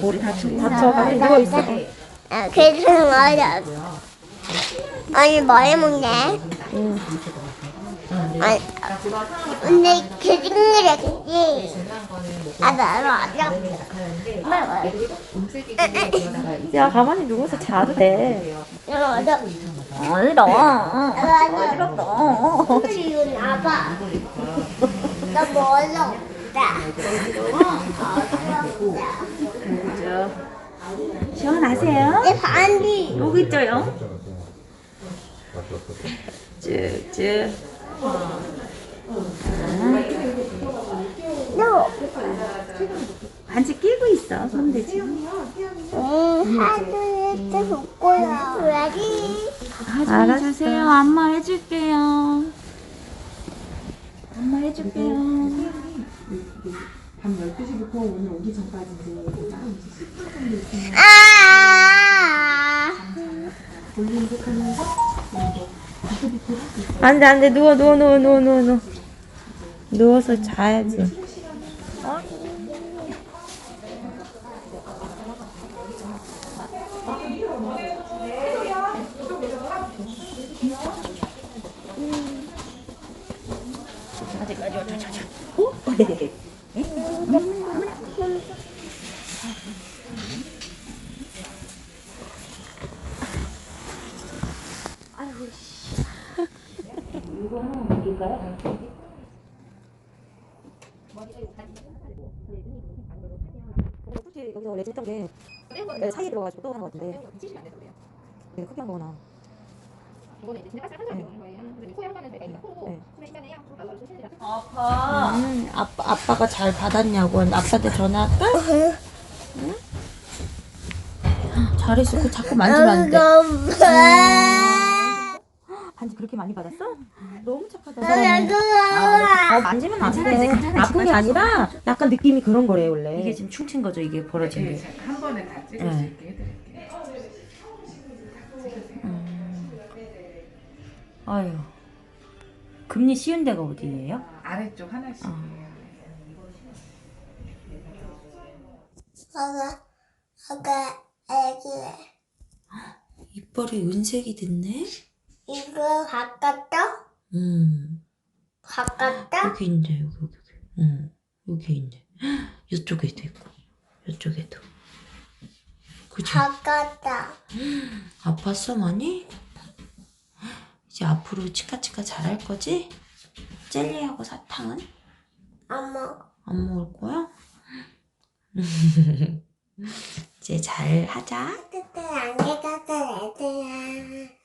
머리 다치고 다쳐가지고 누워 있어. 아, 그래서 맞아. 아니 머리 먹네. 아니, 근데 그 징그럽지. 아 나도 알아. 야 가만히 누워서 자도 돼. 나도 어지러. 나도 이거 나봐. 나 멀어. 시원하세요? 내 반디. 여기 있죠요. 쭉쭉. 너. 반지 끼고 있어. 손 대지. 응, 하도 이렇게 먹고요. 왜지? 하지 주세요. 안마 해줄게요. 안마 해줄게요. 밤 12시부터 오늘 오기 전까지 이제 아. 안돼 안돼 누워 누워 누워 누워 누워 누워. 누워서 자야지. 솔직히 여기서 원래 했던 게 네, 사이에 들어가지고 또 하는 것 같은데 네, 크게 한 거구나 음, 아빠 아빠가 잘 받았냐고 아빠한테 전화할까? 응? 잘했어. 그 자꾸 만지면 안 돼. 반지 그렇게 많이 받았어? 너무 착하다 어, 만지면 안 돼. 아픈 게 아니라 약간 느낌이 그런 거래 원래. 이게 지금 충친 거죠. 이게 벌어진 게. 네, 한 번에 다 찍을 수 있게 해드릴게요. 아유. 금리 쉬운 데가 어디예요? 아래쪽 하나씩이에요. 아가, 아가, 애기. 이빨이 은색이 됐네. 이거 바꿨다? 음. 바꿨다? 여기 있네. 여기 여기. 여기. 응. 여기 있네. 이쪽에도 있고. 이쪽에도. 그치? 바꿨다. 아팠어 많이? 이제 앞으로 치카치카 잘할 거지? 젤리하고 사탕은 엄마. 안 먹을 거야? 이제 잘 하자. 그때 안개가던 애들아.